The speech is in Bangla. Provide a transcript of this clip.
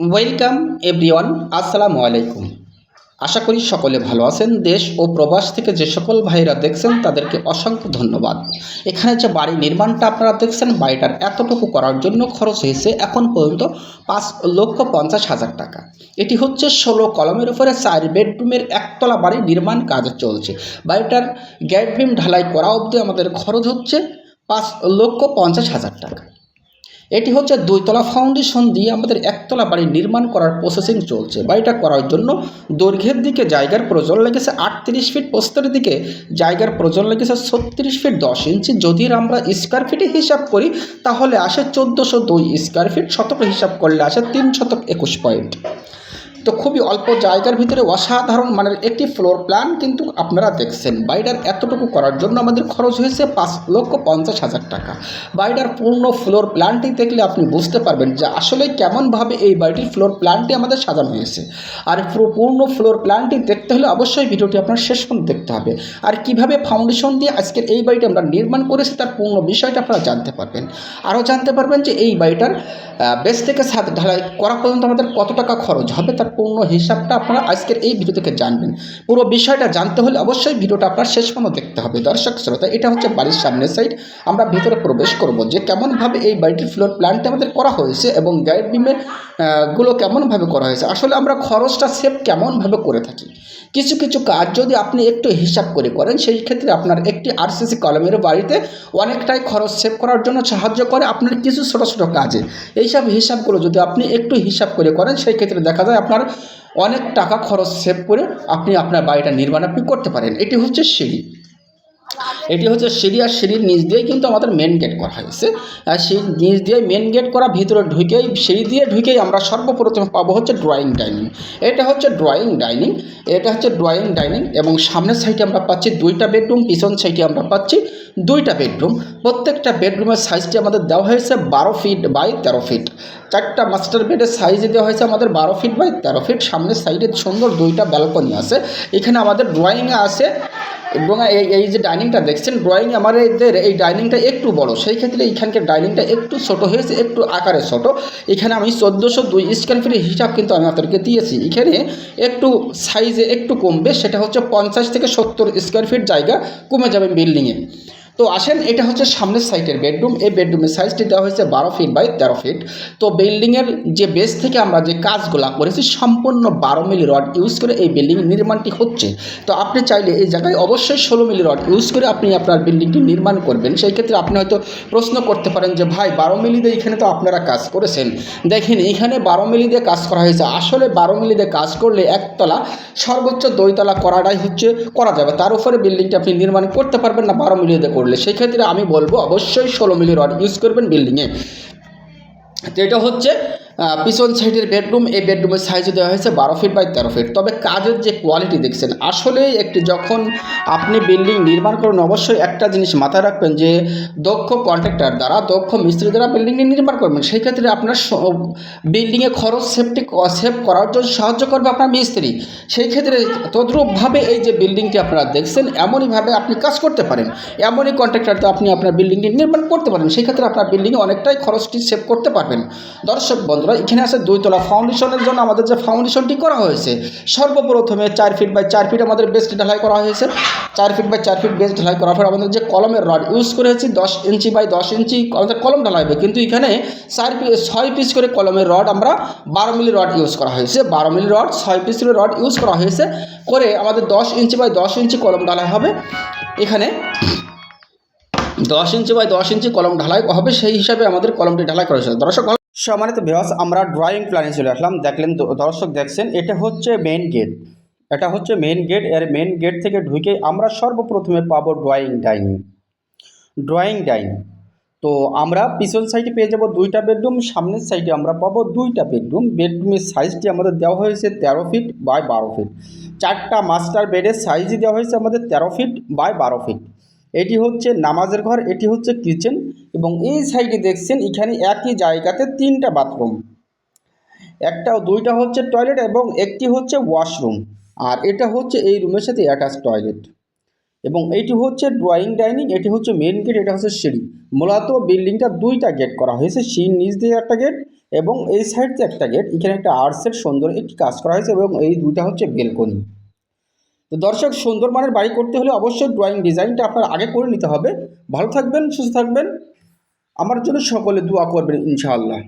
ওয়েলকাম এভরিওয়ান আসসালামু আলাইকুম আশা করি সকলে ভালো আছেন। দেশ ও প্রবাস থেকে যে সকল ভাইরা দেখছেন, তাদেরকে অসংখ্য ধন্যবাদ। এখানে যে বাড়ি নির্মাণটা আপনারা দেখছেন, বাড়িটার এতটুকু করার জন্য খরচ হয়েছে এখন পর্যন্ত পাঁচ লক্ষ পঞ্চাশ হাজার টাকা। এটি হচ্ছে ষোলো কলমের উপরে চার বেডরুমের একতলা বাড়ি নির্মাণ কাজ চলছে। বাড়িটার গ্যাট বিম ঢালাই করা অবধি আমাদের খরচ হচ্ছে পাঁচ লক্ষ পঞ্চাশ হাজার টাকা। এটি হচ্ছে দুইতলা ফাউন্ডেশন দিয়ে আমাদের একতলা বাড়ি নির্মাণ করার প্রসেসিং চলছে। বাড়িটা করার জন্য দৈর্ঘ্যের দিকে জায়গার প্রয়োজন লেগেছে আটত্রিশ ফিট প্রস্তরের দিকে জায়গার প্রয়োজন লেগেছে ছত্রিশ ফিট দশ ইঞ্চি যদি আমরা স্কোয়ার ফিটে হিসাব করি, তাহলে আসে চোদ্দোশো দুই স্কোয়ার ফিট শতক হিসাব করলে আসে তিন শতক একুশ পয়েন্ট তো খুবই অল্প জায়গার ভিতরে অসাধারণ মানের একটি ফ্লোর প্ল্যান কিন্তু আপনারা দেখছেন। বাড়িটার এতটুকু করার জন্য আমাদের খরচ হয়েছে পাঁচ লক্ষ পঞ্চাশ হাজার টাকা। বাড়িটার পূর্ণ ফ্লোর প্ল্যানটি দেখলে আপনি বুঝতে পারবেন যে আসলে কেমনভাবে এই বাড়িটির ফ্লোর প্ল্যানটি আমাদের সাজানো হয়েছে। আর পূর্ণ ফ্লোর প্ল্যানটি দেখতে হলে অবশ্যই ভিডিওটি আপনার শেষ পর্যন্ত দেখতে হবে। আর কীভাবে ফাউন্ডেশন দিয়ে আজকের এই বাড়িটি আমরা নির্মাণ করেছি তার পূর্ণ বিষয়টা আপনারা জানতে পারবেন। আরও জানতে পারবেন যে এই বাড়িটার বেশ থেকে ছাদ ঢালাই করা পর্যন্ত আমাদের কত টাকা খরচ হবে তার পূর্ণ হিসাবটা আপনারা আজকের এই ভিডিও থেকে জানবেন। পুরো বিষয়টা জানতে হলে অবশ্যই ভিডিওটা আপনার শেষ পর্যন্ত দেখতে হবে। দর্শক, শ্রোতা, এটা হচ্ছে বাড়ির সামনের সাইড আমরা ভিতরে প্রবেশ করব যে কেমনভাবে এই বাড়িটির ফ্লোর প্ল্যানটা আমাদের করা হয়েছে এবং গাইড বিমেরগুলো কেমনভাবে করা হয়েছে। আসলে আমরা খরচটা সেভ কেমনভাবে করে থাকি? কিছু কিছু কাজ যদি আপনি একটু হিসাব করে করেন, সেই ক্ষেত্রে আপনার একটি আরসিসি কলমের বাড়িতে অনেকটাই খরচ সেভ করার জন্য সাহায্য করে আপনার কিছু ছোটো ছোটো কাজে। এইসব হিসাবগুলো যদি আপনি একটু হিসাব করে করেন, সেই ক্ষেত্রে দেখা যায় আপনার অনেক টাকা খরচ সেভ করে আপনি আপনার বাড়িটা নির্মাণ আপনি করতে পারেন। এটি হচ্ছে সিঁড়ি। এটি হচ্ছে সিঁড়ি আর সিঁড়ির নিচ দিয়েই কিন্তু আমাদের মেন গেট করা হয়েছে। আর সেই নিচ দিয়ে মেন গেট করা ভিতরে ঢুকেই, সিঁড়ি দিয়ে ঢুকেই আমরা সর্বপ্রথমে পাবো হচ্ছে ড্রয়িং ডাইনিং এটা হচ্ছে ড্রয়িং ডাইনিং এটা হচ্ছে ড্রয়িং ডাইনিং এবং সামনের সাইডে আমরা পাচ্ছি দুইটা বেডরুম পিছন সাইডে আমরা পাচ্ছি দুইটা বেডরুম প্রত্যেকটা বেডরুমের সাইজটি আমাদের দেওয়া হয়েছে বারো ফিট বাই তেরো ফিট চারটা মাস্টার বেডের সাইজ দেওয়া হয়েছে আমাদের বারো ফিট বাই তেরো ফিট সামনের সাইডে সুন্দর দুইটা ব্যালকনি আছে। এখানে আমাদের ড্রয়িংয়ে আছে এবং এই এই যে ডাইনিংটা দেখছেন ড্রয়িং আমাদের এই ডাইনিংটা একটু বড়। সেই ক্ষেত্রে এইখানকার ডাইনিংটা একটু ছোট হয়েছে, একটু আকারে ছোট। এখানে আমি চোদ্দোশো দুই স্কোয়ার ফিটের হিসাব কিন্তু আমি আপনাদেরকে দিয়েছি। এখানে একটু সাইজে একটু কমবে, সেটা হচ্ছে পঞ্চাশ থেকে সত্তর স্কোয়ার ফিট জায়গা কমে যাবে বিল্ডিংয়ে তো আসেন, এটা হচ্ছে সামনের সাইটের বেডরুম। এই বেডরুমের সাইজটি দেওয়া হয়েছে বারো ফিট বাই তেরো ফিট। তো বিল্ডিংয়ের যে বেস থেকে আমরা যে কাজগুলো করেছি, সম্পূর্ণ বারো মিলি রড ইউজ করে এই বিল্ডিং নির্মাণটি হচ্ছে। তো আপনি চাইলে এই জায়গায় অবশ্যই ষোলো মিলি রড ইউজ করে আপনি আপনার বিল্ডিংটি নির্মাণ করবেন। সেই ক্ষেত্রে আপনি হয়তো প্রশ্ন করতে পারেন যে, ভাই, বারো মিলি দিয়ে এখানে তো আপনারা কাজ করেছেন। দেখেন, এখানে বারো মিলি দিয়ে কাজ করা হয়েছে। আসলে বারো মিলি দিয়ে কাজ করলে একতলা সর্বোচ্চ দুইতলা করাটাই হচ্ছে, করা যাবে। তার উপরে বিল্ডিংটি আপনি নির্মাণ করতে পারবেন না বারো মিলি দিয়ে করলে সেই ক্ষেত্রে আমি বলব অবশ্যই ষোলো মিলি রড ইউজ করবেন বিল্ডিংয়ে তো এটা হচ্ছে পিছন সাইডের বেডরুম এই বেডরুমের সাইজও দেওয়া হয়েছে বারো ফিট বাই তেরো ফিট তবে কাজের যে কোয়ালিটি দেখছেন আসলে একটি যখন আপনি বিল্ডিং নির্মাণ করুন, অবশ্যই একটা জিনিস মাথায় রাখবেন যে, দক্ষ কন্ট্রাক্টর দ্বারা, দক্ষ মিস্ত্রি দ্বারা বিল্ডিংটি নির্মাণ করবেন, সেই ক্ষেত্রে আপনার বিল্ডিংয়ে খরচ সেফটি সেভ করার জন্য সাহায্য করবে আপনার মিস্ত্রি। সেই ক্ষেত্রে তদ্রূপভাবে এই যে বিল্ডিংটি আপনারা দেখছেন, এমনইভাবে আপনি কাজ করতে পারেন। এমনই কন্ট্রাক্টর আপনি আপনার বিল্ডিংটি নির্মাণ করতে পারেন, সেই ক্ষেত্রে আপনার বিল্ডিংয়ে অনেকটাই খরচটি সেভ করতে পারবেন। দর্শক বন্ধুরা, এখানে আছে দুইতলা ফাউন্ডেশনের জন্য আমাদের যে ফাউন্ডেশনটি করা হয়েছে, সর্বপ্রথমে চার ফিট বাই চার ফিট আমাদের বেস্ট ঢালাই করা হয়েছে। চার ফিট বাই চার ফিট বেস্ট ঢালাই করার পর আমাদের যে কলমের রড ইউজ করেছি, দশ ইঞ্চি বাই দশ ইঞ্চি আমাদের কলম ঢালাই হবে কিন্তু এখানে চার ছয় পিস করে কলমের রড আমরা বারো মিলি রড ইউজ করা হয়েছে। বারো মিলি রড ছয় পিস করে রড ইউজ করা হয়েছে। করে আমাদের দশ ইঞ্চি বাই দশ ইঞ্চি কলম ঢালাই হবে। এখানে দশ ইঞ্চি বাই দশ ইঞ্চি কলম ঢালাই হবে, সেই হিসাবে আমাদের কলমটি ঢালাই করা হয়েছে। দর্শক সম্মানিত ভিওয়াস আমরা ড্রয়িং প্ল্যানে চলে আসলাম। দেখলেন দর্শক দেখছেন, এটা হচ্ছে মেন গেট এটা হচ্ছে মেন গেটের মেন গেট থেকে ঢুকে আমরা সর্বপ্রথমে পাবো ড্রয়িং ডাইনিং ড্রয়িং ডাইনিং তো আমরা পিছন সাইডে পেয়ে যাব দুইটা বেডরুম সামনের সাইডে আমরা পাবো দুইটা বেডরুম বেডরুমের সাইজটি আমাদের দেওয়া হয়েছে তেরো ফিট বাই বারো ফিট চারটা মাস্টার বেডের সাইজই দেওয়া হয়েছে আমাদের তেরো ফিট বাই বারো ফিট এটি হচ্ছে নামাজের ঘর, এটি হচ্ছে কিচেন এবং এই সাইডে দেখছেন, এখানে একই জায়গাতে তিনটা বাথরুম। একটা, দুইটা হচ্ছে টয়লেট এবং একটি হচ্ছে ওয়াশরুম। আর এটা হচ্ছে এই রুমের সাথে অ্যাটাচ টয়লেট। এবং এইটি হচ্ছে ড্রয়িং, ডাইনিং, এটি হচ্ছে মেন গেট, এটা হচ্ছে সিঁড়ি। মূলত বিল্ডিংটা দুইটা গেট করা হয়েছে, সিঁড়ির নিচ দিয়ে একটা গেট এবং এই সাইড দিয়ে একটা গেট। এখানে একটা আর্টসের সুন্দর একটি কাজ করা হয়েছে এবং এই দুইটা হচ্ছে বেলকনি। তো দর্শক, সুন্দর মানের বাড়ি করতে হলে অবশ্যই ড্রয়িং ডিজাইনটা আপনার আগে করে নিতে হবে। ভালো থাকবেন, সুস্থ থাকবেন। আমার জন্য সকলে দোয়া করবেন ইনশাআল্লাহ।